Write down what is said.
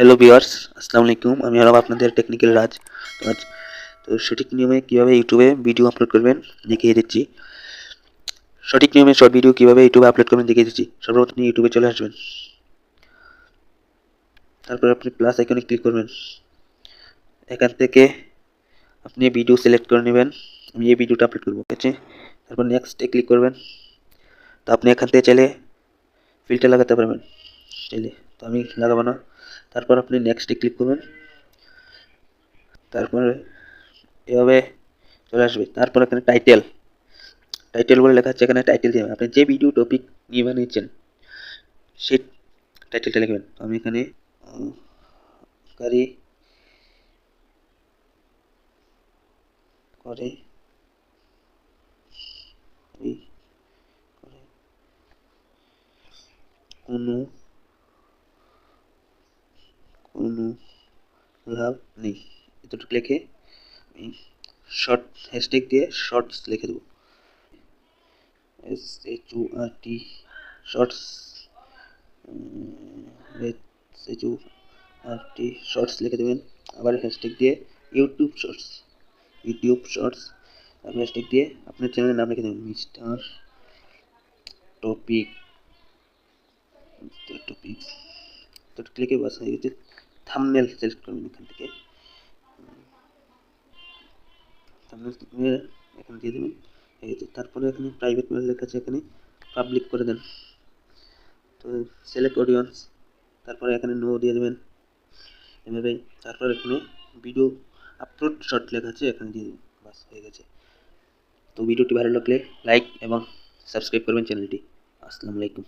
Hello viewers আসসালামু আলাইকুম আমি হলাম আপনাদের টেকনিক্যাল রাজ। তো আজ তো সঠিক নিয়মে কীভাবে ইউটিউবে ভিডিও আপলোড করবেন, দেখিয়ে দিচ্ছি। সঠিক নিয়মে শর্ট ভিডিও কীভাবে ইউটিউবে আপলোড করবেন, দেখিয়ে দিচ্ছি। সর্বপ্রথম ইউটিউবে চলে আসবেন। তারপর আপনি প্লাস আইকনে ক্লিক করবেন। এখান থেকে আপনি ভিডিও সিলেক্ট করে নেবেন। আমি এই ভিডিওটা আপলোড করব, ঠিক আছে? তারপর নেক্সটে ক্লিক করবেন। তো আপনি এখান থেকে চাইলে ফিল্টার লাগাতে পারবেন। চাইলে। তো আমি লাগাবো না। তারপর আপনি নেক্সটে ক্লিক করবেন তারপরে এভাবে চলে আসবে। তারপর এখানে টাইটেল টাইটেল বলে লেখা আছে এখানে টাইটেল দিয়ে। আপনি যে ভিডিও টপিক নিয়ে বানিয়েছেন সেই টাইটেলটা লিখবেন। তো আমি এখানে করে কোনো কোনো লাভ নেই এতটুকু লিখে আমি শর্ট হ্যাশট্যাগ দিয়ে শর্টস লিখে দেবো। S H U R T shorts S H U R T shorts লিখে দেবেন। আবার হ্যাশট্যাগ দিয়ে ইউটিউব শর্টস ইউটিউব শর্টস তারপর হ্যাশট্যাগ দিয়ে আপনার চ্যানেলের নাম লিখে দেবেন মিস্টার টপিক টপিক তো ক্লিকে বাস হয়ে গেছে। থামনেল সিলেক্ট করবেন এখান থেকে। থামনেল এখানে দিয়ে দেবেন। এই গেছে তারপরে এখানে প্রাইভেট মেল লেখা আছে এখানে পাবলিক করে দেন। তো সিলেক্ট অডিয়েন্স তারপরে এখানে নো দিয়ে দেবেন। এভাবে তারপর এখানে ভিডিও আপলোড শর্ট লেখা আছে, এখানে দিয়ে দেবেন। বাস, হয়ে গেছে। তো ভিডিওটি ভালো লাগলে লাইক এবং সাবস্ক্রাইব করবেন চ্যানেলটি। আসসালামু আলাইকুম।